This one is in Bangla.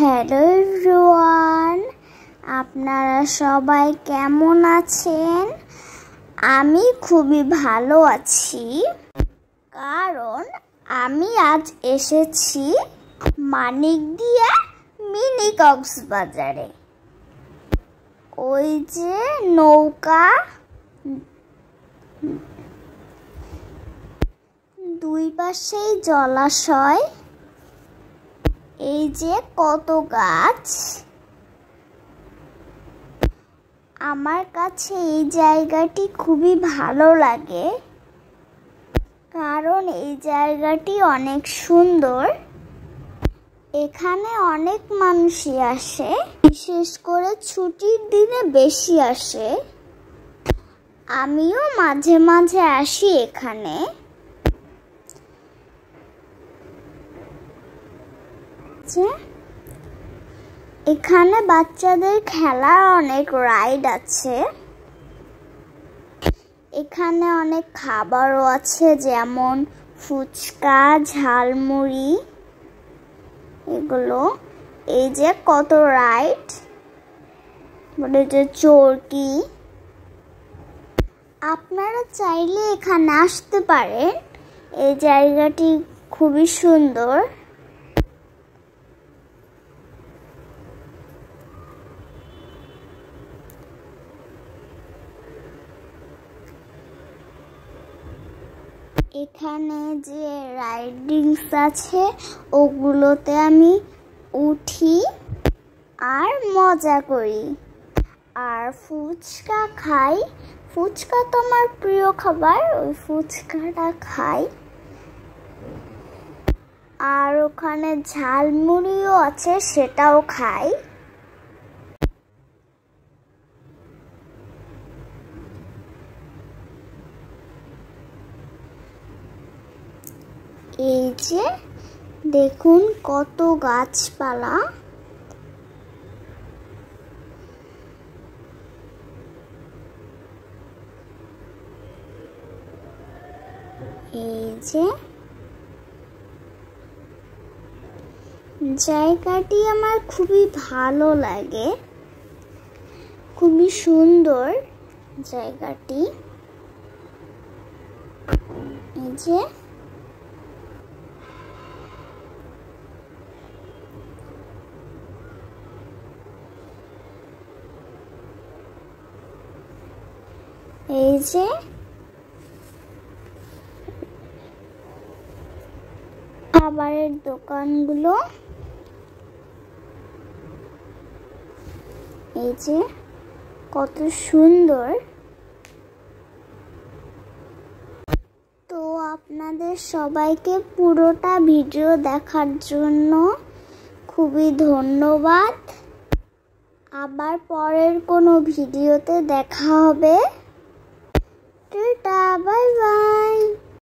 হ্যালো এভরিওয়ান আপনারা সবাই কেমন আছেন? আমি খুবই ভালো আছি। কারণ আমি আজ এসেছি মানিকদিয়া মিনি কক্সবাজারে। ওই যে নৌকা দুই পাশেই জলাশয়। এই যে কত গাছ? আমার কাছে এই জায়গাটি খুবই ভালো লাগে। কারণ এই জায়গাটি অনেক সুন্দর। এখানে অনেক মানুষই আসে। বিশেষ করে ছুটির দিনে বেশি আসে। আমিও মাঝে মাঝে আসি এখানে। আছে? এখানে বাচ্চাদের খেলার অনেক রাইড আছে। এখানে অনেক খাবারও আছে, যেমন ফুচকা, ঝালমুড়ি। এগুলো, এই যে কত রাইড বলে যে চরকি। আপনারা চাইলে এখানে আসতে পারেন। এই জায়গাটি খুবই সুন্দর। এখানে যে রাইডিংস আছে, ওগুলোতে আমি উঠি আর মজা করি। আর ফুচকা খাই। ফুচকা তো আমার প্রিয় খাবার, ওই ফুচকাটা খাই। আর ওখানে ঝালমুড়িও আছে, সেটাও খাই। এই যে, দেখুন কত গাছপালা। এই যে, জায়গাটি আমার খুবই ভালো লাগে। খুবই সুন্দর জায়গাটি। এই যে এই যে, খাবারের দোকানগুলো। এই যে, কত সুন্দর। তো আপনাদের সবাইকে পুরোটা ভিডিও দেখার জন্য খুবই ধন্যবাদ। আবার পরের কোনো ভিডিওতে দেখা হবে। Bye bye.